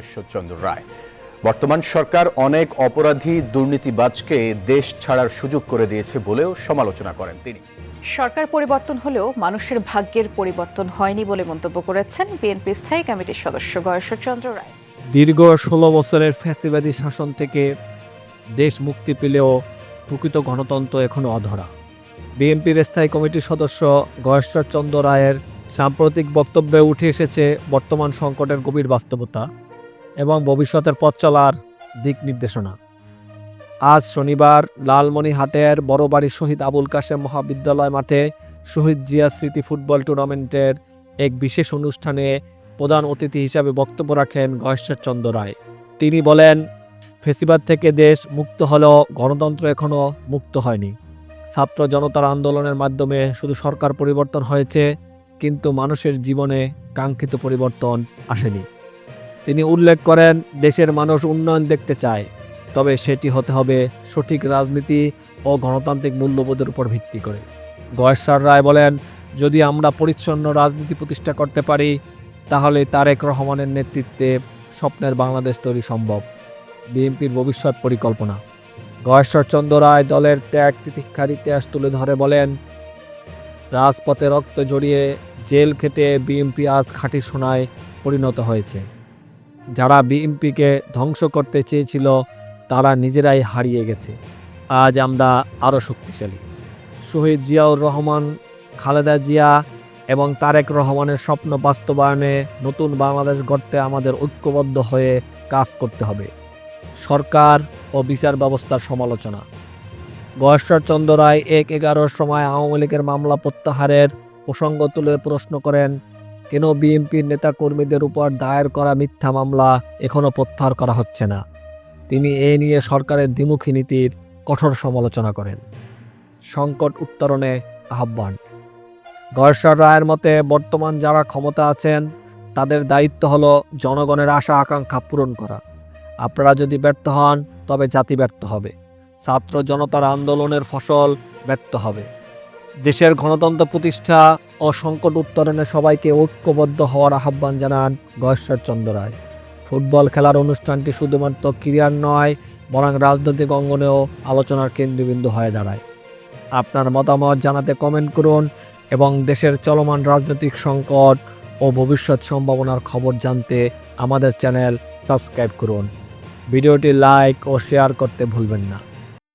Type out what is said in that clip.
গয়েশ্বরচন্দ্র রায়। বর্তমান সরকার অনেক অপরাধী দুর্নীতিবাজকে দেশ ছাড়ার সুযোগ করে দিয়েছে বলেও সমালোচনা করেন তিনি। সরকার পরিবর্তন হলেও মানুষের ভাগ্যের পরিবর্তন হয়নি বলে মন্তব্য করেছেন বিএনপি স্থায়ী কমিটির সদস্য গয়েশ্বরচন্দ্র রায়। দীর্ঘ ষোলো বছরের ফ্যাসিবাদী শাসন থেকে দেশ মুক্তি পেলেও প্রকৃত গণতন্ত্র এখনও অধরা। বিএনপির স্থায়ী কমিটির সদস্য গয়েশ্বরচন্দ্র রায়ের সাম্প্রতিক বক্তব্যে উঠে এসেছে বর্তমান সংকটের গভীর বাস্তবতা। এবং ভবিষ্যতের পথ চলার দিক নির্দেশনা। আজ শনিবার লালমনিহাটের বড়বাড়ি শহীদ আবুল কাশেম মহাবিদ্যালয় মাঠে শহীদ জিয়া স্মৃতি ফুটবল টুর্নামেন্টের এক বিশেষ অনুষ্ঠানে প্রধান অতিথি হিসাবে বক্তব্য রাখেন গয়েশ্বরচন্দ্র রায়। তিনি বলেন, ফেসিবাদ থেকে দেশ মুক্ত হলেও গণতন্ত্র এখনও মুক্ত হয়নি। ছাত্র জনতার আন্দোলনের মাধ্যমে শুধু সরকার পরিবর্তন হয়েছে, কিন্তু মানুষের জীবনে কাঙ্ক্ষিত পরিবর্তন আসেনি। তিনি উল্লেখ করেন, দেশের মানুষ উন্নয়ন দেখতে চায়, তবে সেটি হতে হবে সঠিক রাজনীতি ও গণতান্ত্রিক মূল্যবোধের উপর ভিত্তি করে। গয়েশ্বর রায় বলেন, যদি আমরা পরিচ্ছন্ন রাজনীতি প্রতিষ্ঠা করতে পারি, তাহলে তারেক রহমানের নেতৃত্বে স্বপ্নের বাংলাদেশ তৈরি সম্ভব। বিএনপির ভবিষ্যৎ পরিকল্পনা। গয়েশ্বরচন্দ্র রায় দলের ত্যাগ তিতিক্ষার ইতিহাস তুলে ধরে বলেন, রাজপথে রক্ত জড়িয়ে জেল খেটে বিএনপি আজ খাঁটি সোনায় পরিণত হয়েছে। যারা বিএনপিকে ধ্বংস করতে চেয়েছিল, তারা নিজেরাই হারিয়ে গেছে। আজ আমরা আরও শক্তিশালী। শহীদ জিয়াউর রহমান, খালেদা জিয়া এবং তারেক রহমানের স্বপ্ন বাস্তবায়নে নতুন বাংলাদেশ গড়তে আমাদের ঐক্যবদ্ধ হয়ে কাজ করতে হবে। সরকার ও বিচার ব্যবস্থার সমালোচনা। গয়েশ্বরচন্দ্র রায় এক এগারোর সময় আওয়ামী লীগের মামলা প্রত্যাহারের প্রসঙ্গ তুলে প্রশ্ন করেন কেন বিএনপির নেতাকর্মীদের উপর দায়ের করা মিথ্যা মামলা এখনও প্রত্যাহার করা হচ্ছে না? তিনি এ নিয়ে সরকারের দ্বিমুখী নীতির কঠোর সমালোচনা করেন। সংকট উত্তরণে আহ্বান। গয়েশ্বর রায়ের মতে, বর্তমান যারা ক্ষমতা আছেন, তাদের দায়িত্ব হল জনগণের আশা আকাঙ্ক্ষা পূরণ করা। আপনারা যদি ব্যর্থ হন, তবে জাতি ব্যর্থ হবে। ছাত্র জনতার আন্দোলনের ফসল ব্যর্থ হবে। দেশের গণতন্ত্র প্রতিষ্ঠা ও সংকট উত্তরণে সবাইকে ঐক্যবদ্ধ হওয়ার আহ্বান জানান গয়েশ্বর চন্দ্র রায়। ফুটবল খেলার অনুষ্ঠানটি শুধুমাত্র ক্রীড়ার নয়, বরং রাজনৈতিক অঙ্গনেও আলোচনার কেন্দ্রবিন্দু হয়ে দাঁড়ায়। আপনার মতামত জানাতে কমেন্ট করুন এবং দেশের চলমান রাজনৈতিক সংকট ও ভবিষ্যৎ সম্ভাবনার খবর জানতে আমাদের চ্যানেল সাবস্ক্রাইব করুন। ভিডিওটি লাইক ও শেয়ার করতে ভুলবেন না।